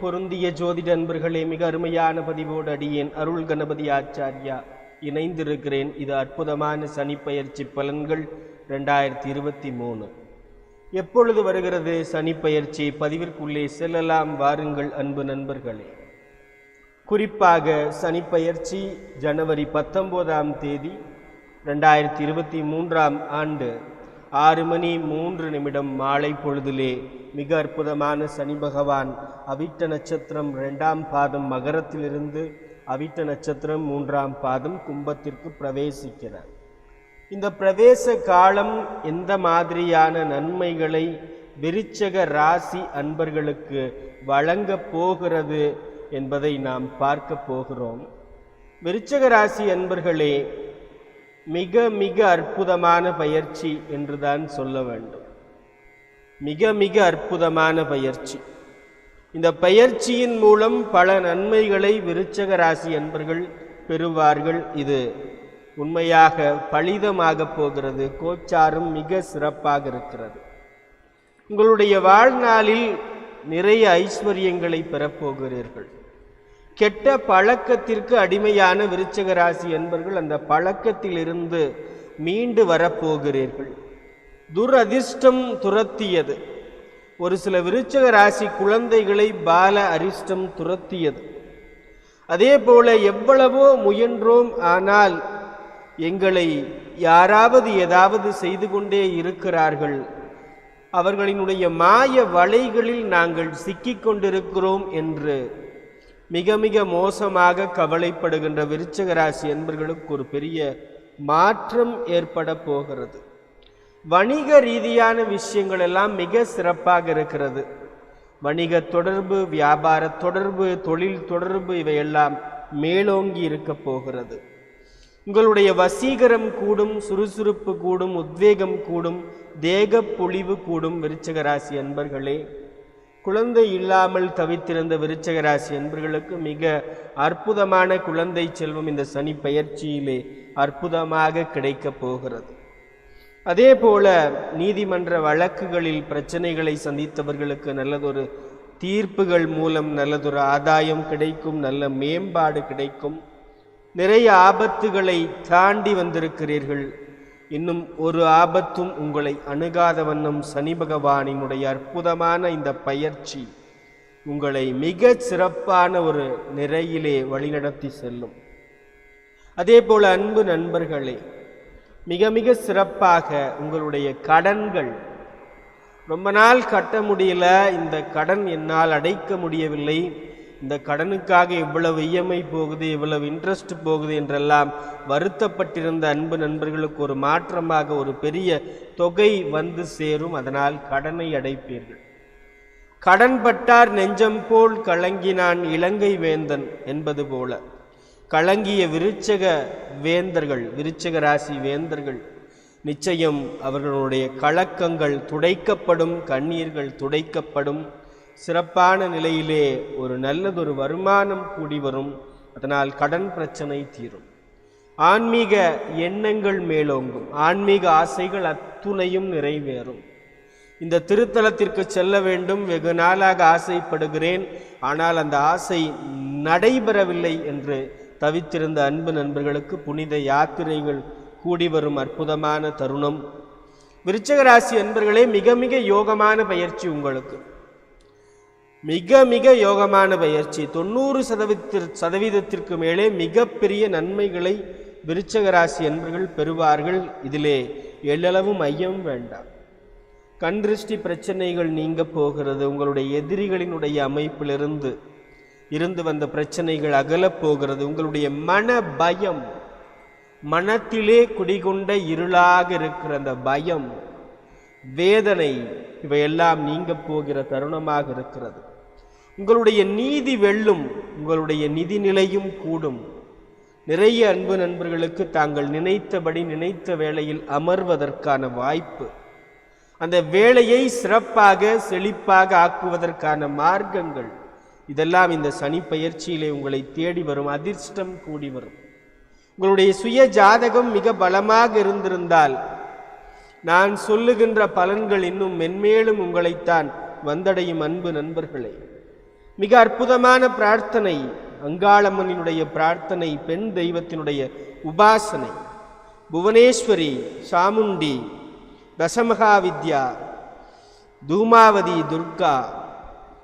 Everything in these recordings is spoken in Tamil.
பொருந்திய ஜோதிட அன்பர்களே மிக அருமையான பதிவோடு அடியேன் அருள் கணபதி ஆச்சாரியா. இணைந்திருக்கிறேன். இது அற்புதமான சனிப்பெயர்ச்சி பலன்கள் ரெண்டாயிரத்தி இருபத்தி மூணு. எப்பொழுது வருகிறது சனிப்பயிற்சி பதிவிற்குள்ளே செல்லலாம். வாருங்கள் அன்பு நண்பர்களே. குறிப்பாக சனிப்பயிற்சி ஜனவரி பத்தொன்பதாம் தேதி ரெண்டாயிரத்தி இருபத்தி மூன்றாம் ஆண்டு. ஆறு மணி மூன்று நிமிடம் மாலை பொழுதிலே மிக அற்புதமான சனி பகவான் அவிட்ட நட்சத்திரம் இரண்டாம் பாதம் மகரத்திலிருந்து அவிட்ட நட்சத்திரம் மூன்றாம் பாதம் கும்பத்திற்கு பிரவேசிக்கிறார். இந்த பிரவேச காலம் எந்த மாதிரியான நன்மைகளை விருச்சக ராசி அன்பர்களுக்கு வழங்கப் போகிறது என்பதை நாம் பார்க்க போகிறோம். விருச்சக ராசி அன்பர்களே மிக மிக அற்புதமான பயிற்சி என்றுதான் சொல்ல வேண்டும். மிக மிக அற்புதமான பயிற்சி. இந்த பயிற்சியின் மூலம் பல நன்மைகளை விருச்சக ராசி அன்பர்கள் பெறுவார்கள். இது உண்மையாக பலிதமாக போகிறது. கோச்சாரும் மிக சிறப்பாக இருக்கிறது. உங்களுடைய வாழ்நாளில் நிறைய ஐஸ்வர்யங்களை பெறப்போகிறீர்கள் கெட்ட பழக்கத்திற்கு அடிமையான விருச்சக ராசி என்பர்கள் அந்த பழக்கத்திலிருந்து மீண்டு வரப்போகிறீர்கள். துரதிர்ஷ்டம் துரத்தியது. ஒரு சில விருச்சக ராசி குழந்தைகளை பால அரிஷ்டம் துரத்தியது. அதே போல எவ்வளவோ முயன்றோம் ஆனால் எங்களை யாராவது ஏதாவது செய்து கொண்டே இருக்கிறார்கள். அவர்களினுடைய மாய வலைகளில் நாங்கள் சிக்கிக் கொண்டிருக்கிறோம் என்று மிக மிக மோசமாக கவலைப்படுகின்ற விருச்சக ராசி என்பர்களுக்கு ஒரு பெரிய மாற்றம் ஏற்பட போகிறது. வணிக ரீதியான விஷயங்கள் எல்லாம் மிக சிறப்பாக இருக்கிறது. வணிக தொடர்பு வியாபார தொடர்பு தொழில் தொடர்பு இவையெல்லாம் மேலோங்கி இருக்க போகிறது. உங்களுடைய வசீகரம் கூடும் சுறுசுறுப்பு கூடும் உத்வேகம் கூடும் தேக பொழிவு கூடும் விருச்சக ராசி அன்பர்களே குழந்தை இல்லாமல் தவித்திருந்த விருச்சக ராசி என்பர்களுக்கு மிக அற்புதமான குழந்தை செல்வம் இந்த சனி பயிற்சியிலே அற்புதமாக கிடைக்கப் போகிறது. அதே போல நீதிமன்ற வழக்குகளில் பிரச்சனைகளை சந்தித்தவர்களுக்கு நல்லதொரு தீர்ப்புகள் மூலம் நல்லதொரு ஆதாயம் கிடைக்கும் நல்ல மேம்பாடு கிடைக்கும். நிறைய ஆபத்துகளை தாண்டி வந்திருக்கிறீர்கள். இன்னும் ஒரு ஆபத்தும் உங்களை அணுகாத வண்ணம் சனி பகவானினுடைய அற்புதமான இந்த பயிற்சி உங்களை மிக சிறப்பான ஒரு நிறையிலே வழிநடத்தி செல்லும். அதே போல் அன்பு நண்பர்களே மிக மிக சிறப்பாக உங்களுடைய கடன்கள் ரொம்ப நாள் கட்ட முடியல இந்த கடன் என்னால் அடைக்க முடியவில்லை. இந்த கடனுக்காக இவ்வளவு இஎம்ஐ போகுது இவ்வளவு இன்ட்ரெஸ்ட் போகுது என்றெல்லாம் வருத்தப்பட்டிருந்த அன்பு நண்பர்களுக்கு ஒரு மாற்றமாக ஒரு பெரிய தொகை வந்து சேரும். அதனால் கடனை அடைப்பீர்கள். கடன் பட்டார் நெஞ்சம் போல் கலங்கினான் இலங்கை வேந்தன் என்பது போல. கலங்கிய விருச்சக வேந்தர்கள் விருச்சக ராசி வேந்தர்கள் நிச்சயம் அவர்களுடைய கலக்கங்கள் துடைக்கப்படும் கண்ணீர்கள் துடைக்கப்படும். சிறப்பான நிலையிலே ஒரு நல்லதொரு வருமானம் கூடி வரும். அதனால் கடன் பிரச்சனை தீரும். ஆன்மீக எண்ணங்கள் மேலோங்கும். ஆன்மீக ஆசைகள் அத்துணையும் நிறைவேறும். இந்த திருத்தலத்திற்கு செல்ல வேண்டும். வெகு நாளாக ஆசைப்படுகிறேன். ஆனால் அந்த ஆசை நடைபெறவில்லை என்று தவித்திருந்த அன்பு நண்பர்களுக்கு புனித யாத்திரைகள் கூடி வரும் அற்புதமான தருணம். விருச்சகராசி அன்பர்களே மிக மிக யோகமான பயிற்சி உங்களுக்கு. மிக மிக யோகமான பயிற்சி. தொண்ணூறு சதவீதத்திற்கு சதவீதத்திற்கு மேலே மிகப்பெரிய நன்மைகளை விருச்சகராசி என்பர்கள் பெறுவார்கள். இதிலே எள்ளளவும் ஐயம் வேண்டாம். கண் திருஷ்டி பிரச்சனைகள் நீங்க போகிறது. உங்களுடைய எதிரிகளினுடைய அமைப்பிலிருந்து இருந்து வந்த பிரச்சனைகள் அகலப் போகிறது. உங்களுடைய மன பயம் மனத்திலே குடிகொண்ட இருளாக இருக்கிற அந்த பயம் வேதனை இவையெல்லாம் நீங்க போகிற தருணமாக இருக்கிறது. உங்களுடைய நீதி வெல்லும் உங்களுடைய நிதி நிலையும் கூடும். நிறைய அன்பு நண்பர்களுக்கு தாங்கள் நினைத்தபடி நினைத்த வேளையில் அமர்வதற்கான வாய்ப்பு. அந்த வேலையை சிறப்பாக செழிப்பாக ஆக்குவதற்கான மார்க்கங்கள். இதெல்லாம் இந்த சனி பயிற்சியிலே உங்களை தேடி வரும் அதிர்ஷ்டம் கூடி வரும். உங்களுடைய சுய ஜாதகம் மிக பலமாக இருந்திருந்தால் நான் சொல்லுகின்ற பலன்கள் இன்னும் மென்மேலும் உங்களைத்தான் வந்தடையும் அன்பு நண்பர்களே. மிக அற்புதமான பிரார்த்தனை அங்காளம்மனினுடைய பிரார்த்தனை பெண் தெய்வத்தினுடைய உபாசனை. புவனேஸ்வரி சாமுண்டி தசமகாவித்யா தூமாவதி துர்கா.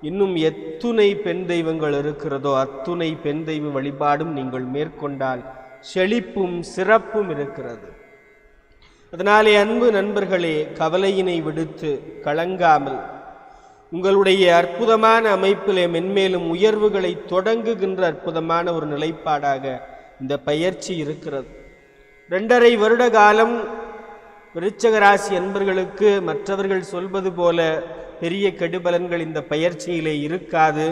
இன்னும் எத்துணை பெண் தெய்வங்கள் இருக்கிறதோ அத்துணை பெண் தெய்வ வழிபாடும் நீங்கள் மேற்கொண்டால் செழிப்பும் சிறப்பும் இருக்கிறது. அதனாலே அன்பு நண்பர்களே கவலையினை விடுத்து கலங்காமல் உங்களுடைய அற்புதமான அமைப்பிலே மென்மேலும் உயர்வுகளை தொடங்குகின்ற அற்புதமான ஒரு நிலைப்பாடாக இந்த பயிற்சி இருக்கிறது. ரெண்டரை வருட காலம் விருச்சக ராசி அன்பர்களுக்கு மற்றவர்கள் சொல்வது போல பெரிய கெடுபலன்கள் இந்த பயிற்சியிலே இருக்காது.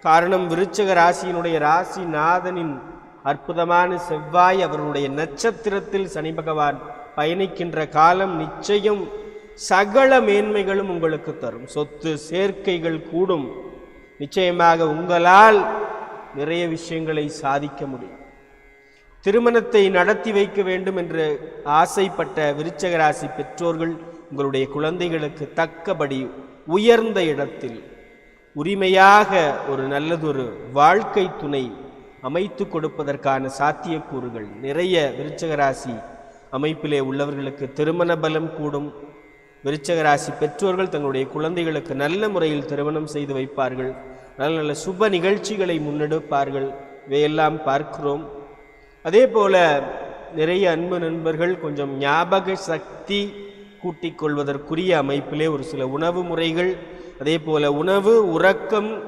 காரணம் விருச்சக ராசியினுடைய ராசி நாதனின் அற்புதமான செவ்வாய் அவருடைய நட்சத்திரத்தில் சனி பகவான் பயணிக்கின்ற காலம் நிச்சயம் சகல மேன்மைகளும் உங்களுக்கு தரும். சொத்து சேர்க்கைகள் கூடும். நிச்சயமாக உங்களால் நிறைய விஷயங்களை சாதிக்க முடியும். திருமணத்தை நடத்தி வைக்க வேண்டும் என்று ஆசைப்பட்ட விருச்சகராசி பெற்றோர்கள் உங்களுடைய குழந்தைகளுக்கு தக்கபடி உயர்ந்த இடத்தில் உரிமையாக ஒரு நல்லதொரு வாழ்க்கை துணை அமைத்து கொடுப்பதற்கான சாத்தியக்கூறுகள் நிறைய விருச்சகராசி அமைப்பிலே உள்ளவர்களுக்கு திருமண பலம் கூடும். விருச்சக ராசி பெற்றோர்கள் தங்களுடைய குழந்தைகளுக்கு நல்ல முறையில் திருமணம் செய்து வைப்பார்கள். நல்ல நல்ல சுப நிகழ்ச்சிகளை முன்னெடுப்பார்கள். இவையெல்லாம் பார்க்கிறோம். அதே போல நிறைய அன்பு நண்பர்கள் கொஞ்சம் ஞாபக சக்தி கூட்டிக் கொள்வதற்குரிய அமைப்பிலே ஒரு சில உணவு முறைகள். அதே போல உணவு உறக்கம்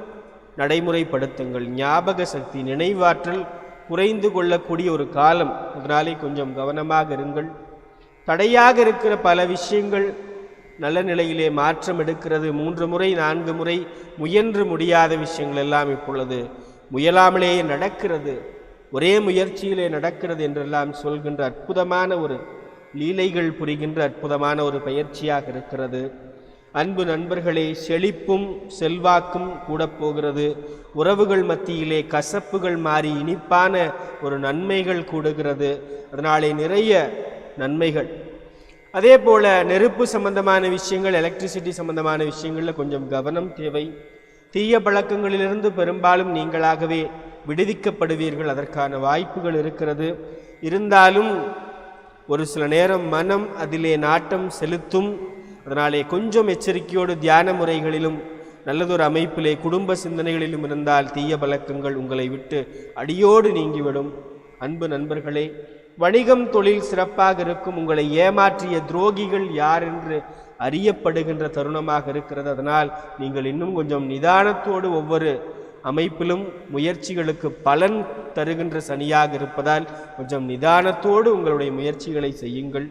நடைமுறைப்படுத்துங்கள். ஞாபக சக்தி நினைவாற்றல் குறைந்து கொள்ளக்கூடிய ஒரு காலம். அதனாலே கொஞ்சம் கவனமாக இருங்கள். தடையாக இருக்கிற பல விஷயங்கள் நல்ல நிலையிலே மாற்றம் எடுக்கிறது. மூன்று முறை நான்கு முறை முயன்று முடியாத விஷயங்கள் எல்லாம் இப்பொழுது முயலாமலேயே நடக்கிறது. ஒரே முயற்சியிலே நடக்கிறது என்றெல்லாம் சொல்கின்ற அற்புதமான ஒரு லீலைகள் புரிகின்ற அற்புதமான ஒரு பயிற்சியாக இருக்கிறது. அன்பு நண்பர்களே செழிப்பும் செல்வாக்கும் கூட போகிறது. உறவுகள் மத்தியிலே கசப்புகள் மாறி இனிப்பான ஒரு நன்மைகள் கூடுகிறது. அதனாலே நிறைய நன்மைகள். அதே போல் நெருப்பு சம்பந்தமான விஷயங்கள் எலக்ட்ரிசிட்டி சம்பந்தமான விஷயங்களில் கொஞ்சம் கவனம் தேவை. தீய பழக்கங்களிலிருந்து பெரும்பாலும் நீங்களாகவே விடுவிக்கப்படுவீர்கள். அதற்கான வாய்ப்புகள் இருக்கிறது. இருந்தாலும் ஒரு சில நேரம் மனம் அதிலே நாட்டம் செலுத்தும் அதனாலே கொஞ்சம் எச்சரிக்கையோடு தியான முறைகளிலும் நல்லதொரு அமைப்பிலே குடும்ப சிந்தனைகளிலும் இருந்தால் தீய பழக்கங்கள் உங்களை விட்டு அடியோடு நீங்கிவிடும். அன்பு நண்பர்களே வணிகம் தொழில் சிறப்பாக இருக்கும் உங்களை ஏமாற்றிய துரோகிகள் யார் என்று அறியப்படுகின்ற தருணமாக இருக்கிறது. அதனால் நீங்கள் இன்னும் கொஞ்சம் நிதானத்தோடு ஒவ்வொரு அமைப்பிலும் முயற்சிகளுக்கு பலன் தருகின்ற சனியாக இருப்பதால் கொஞ்சம் நிதானத்தோடு உங்களுடைய முயற்சிகளை செய்யுங்கள்.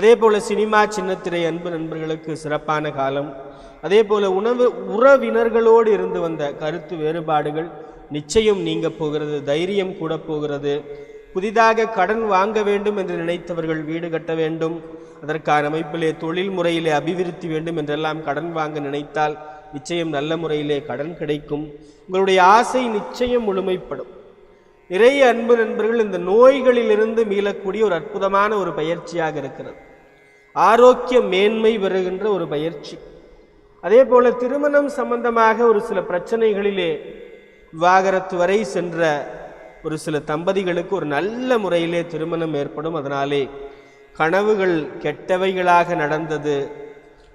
அதே போல் சினிமா சின்னத்திரை அன்பு நண்பர்களுக்கு சிறப்பான காலம். அதே போல் உணவு உறவினர்களோடு இருந்து வந்த கருத்து வேறுபாடுகள் நிச்சயம் நீங்க போகிறது தைரியம் கூட போகிறது. புதிதாக கடன் வாங்க வேண்டும் என்று நினைத்தவர்கள் வீடு கட்ட வேண்டும். அதற்கான அமைப்பிலே தொழில் முறையிலே அபிவிருத்தி வேண்டும் என்றெல்லாம் கடன் வாங்க நினைத்தால் நிச்சயம் நல்ல முறையிலே கடன் கிடைக்கும். உங்களுடைய ஆசை நிச்சயம் முழுமைப்படும். நிறைய அன்பு நண்பர்கள் இந்த நோய்களிலிருந்து மீளக்கூடிய ஒரு அற்புதமான ஒரு பயிற்சியாக இருக்கிறது. ஆரோக்கிய மேன்மை பெறுகின்ற ஒரு பயிற்சி. அதே போல திருமணம் சம்பந்தமாக ஒரு சில பிரச்சனைகளிலே விவாகரத்து வரை சென்ற ஒரு சில தம்பதிகளுக்கு ஒரு நல்ல முறையிலே திருமணம் ஏற்படும். அதனாலே கனவுகள் கெட்டவைகளாக நடந்தது.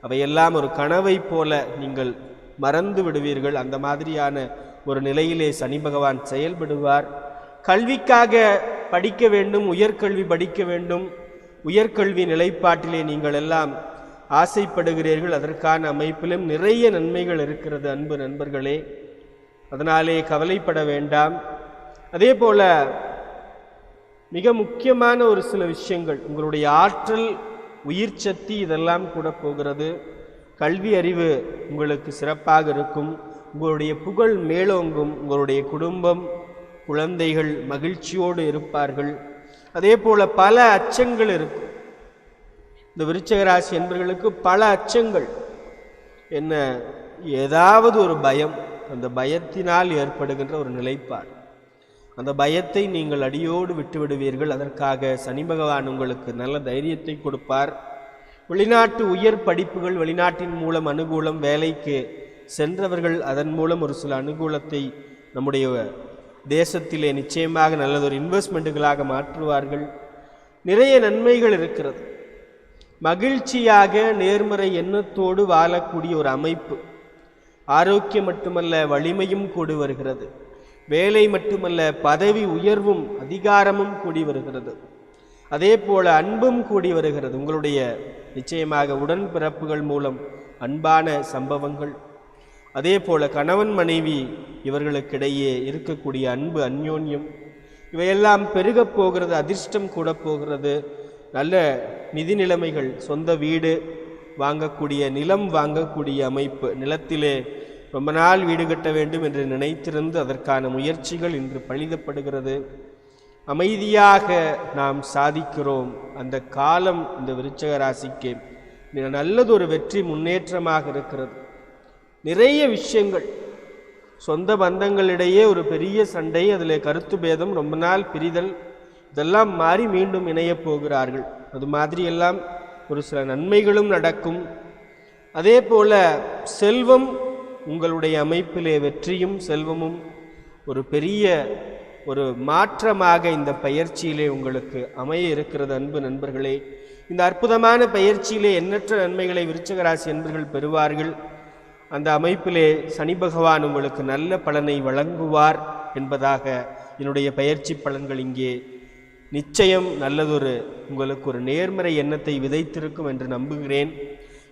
அவையெல்லாம் ஒரு கனவை போல நீங்கள் மறந்து விடுவீர்கள். அந்த மாதிரியான ஒரு நிலையிலே சனி பகவான் செயல்படுவார். கல்விக்காக படிக்க வேண்டும் உயர்கல்வி படிக்க வேண்டும். உயர்கல்வி நிலைப்பாட்டிலே நீங்கள் எல்லாம் ஆசைப்படுகிறீர்கள். அதற்கான அமைப்பிலும் நிறைய நன்மைகள் இருக்கிறது அன்பு நண்பர்களே. அதனாலே கவலைப்பட வேண்டாம். அதே போல மிக முக்கியமான ஒரு சில விஷயங்கள் உங்களுடைய ஆற்றல் உயிர் சக்தி இதெல்லாம் கூட போகிறது. கல்வி அறிவு உங்களுக்கு சிறப்பாக இருக்கும். உங்களுடைய புகழ் மேலோங்கும். உங்களுடைய குடும்பம் குழந்தைகள் மகிழ்ச்சியோடு இருப்பார்கள். அதே போல் பல அச்சங்கள் இருக்கும். இந்த விருச்சகராசி என்பவர்களுக்கு பல அச்சங்கள். என்ன ஏதாவது ஒரு பயம் அந்த பயத்தினால் ஏற்படுகின்ற ஒரு நிலைப்பாடு. அந்த பயத்தை நீங்கள் அடியோடு விட்டுவிடுவீர்கள். அதற்காக சனி பகவான் உங்களுக்கு நல்ல தைரியத்தை கொடுப்பார். வெளிநாட்டு உயர் படிப்புகள் வெளிநாட்டின் மூலம் அனுகூலம் வேலைக்கு சென்றவர்கள் அதன் மூலம் ஒரு சில அனுகூலத்தை நம்முடைய தேசத்திலே நிச்சயமாக நல்லதொரு இன்வெஸ்ட்மெண்ட்டுகளாக மாற்றுவார்கள். நிறைய நன்மைகள் இருக்கிறது. மகிழ்ச்சியாக நேர்மறை எண்ணத்தோடு வாழக்கூடிய ஒரு அமைப்பு ஆரோக்கியம் மட்டுமல்ல வலிமையும் கூடி வருகிறது. வேலை மட்டுமல்ல பதவி உயர்வும் அதிகாரமும் கூடி வருகிறது. அதே போல அன்பும் கூடி வருகிறது. உங்களுடைய நிச்சயமாக உடன்பிறப்புகள் மூலம் அன்பான சம்பவங்கள். அதே போல கணவன் மனைவி இவர்களுக்கிடையே இருக்கக்கூடிய அன்பு அந்யோன்யம் இவையெல்லாம் பெருகப் போகிறது அதிர்ஷ்டம் கூட போகிறது. நல்ல நிதி நிலைமைகள் சொந்த வீடு வாங்கக்கூடிய நிலம் வாங்கக்கூடிய அமைப்பு. நிலத்திலே ரொம்ப நாள் வீடு கட்ட வேண்டும் என்று நினைத்திருந்து அதற்கான முயற்சிகள் இன்று பழிதப்படுகிறது அமைதியாக நாம் சாதிக்கிறோம். அந்த காலம் இந்த விருச்சக ராசிக்கு நல்லதொரு வெற்றி முன்னேற்றமாக இருக்கிறது. நிறைய விஷயங்கள். சொந்த பந்தங்களிடையே ஒரு பெரிய சண்டை அதில் கருத்து பேதம் ரொம்ப நாள் பிரிதல் இதெல்லாம் மாறி மீண்டும் இணையப் போகிறார்கள். அது மாதிரி எல்லாம் ஒரு சில நன்மைகளும் நடக்கும். அதே போல செல்வம் உங்களுடைய அமைப்பிலே வெற்றியும் செல்வமும் ஒரு பெரிய ஒரு மாற்றமாக இந்த பயிற்சியிலே உங்களுக்கு அமைய இருக்கிறது அன்பு நண்பர்களே. இந்த அற்புதமான பயிற்சியிலே எண்ணற்ற நன்மைகளை விருச்சகராசி என்பர்கள் பெறுவார்கள். அந்த அமைப்பிலே சனி பகவான் உங்களுக்கு நல்ல பலனை வழங்குவார் என்பதாக என்னுடைய பயிற்சி பலன்கள் இங்கே. நிச்சயம் நல்லதொரு உங்களுக்கு ஒரு நேர்மறை எண்ணத்தை விதைத்திருக்கும் என்று நம்புகிறேன்.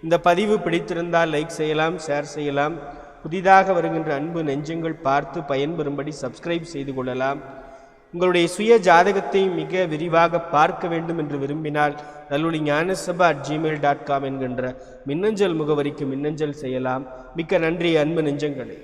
இந்த பதிவு பிடித்திருந்தால் லைக் செய்யலாம் ஷேர் செய்யலாம். புதிதாக வருகின்ற அன்பு நெஞ்சங்கள் பார்த்து பயன்பெறும்படி சப்ஸ்கிரைப் செய்து கொள்ளலாம். உங்களுடைய சுய ஜாதகத்தை மிக விரிவாக பார்க்க வேண்டும் என்று விரும்பினால் நல்லொளி ஞானசபா அட் ஜிமெயில் டாட் காம் என்கின்ற மின்னஞ்சல் முகவரிக்கு மின்னஞ்சல் செய்யலாம். மிக்க நன்றி அன்பு நெஞ்சங்களே.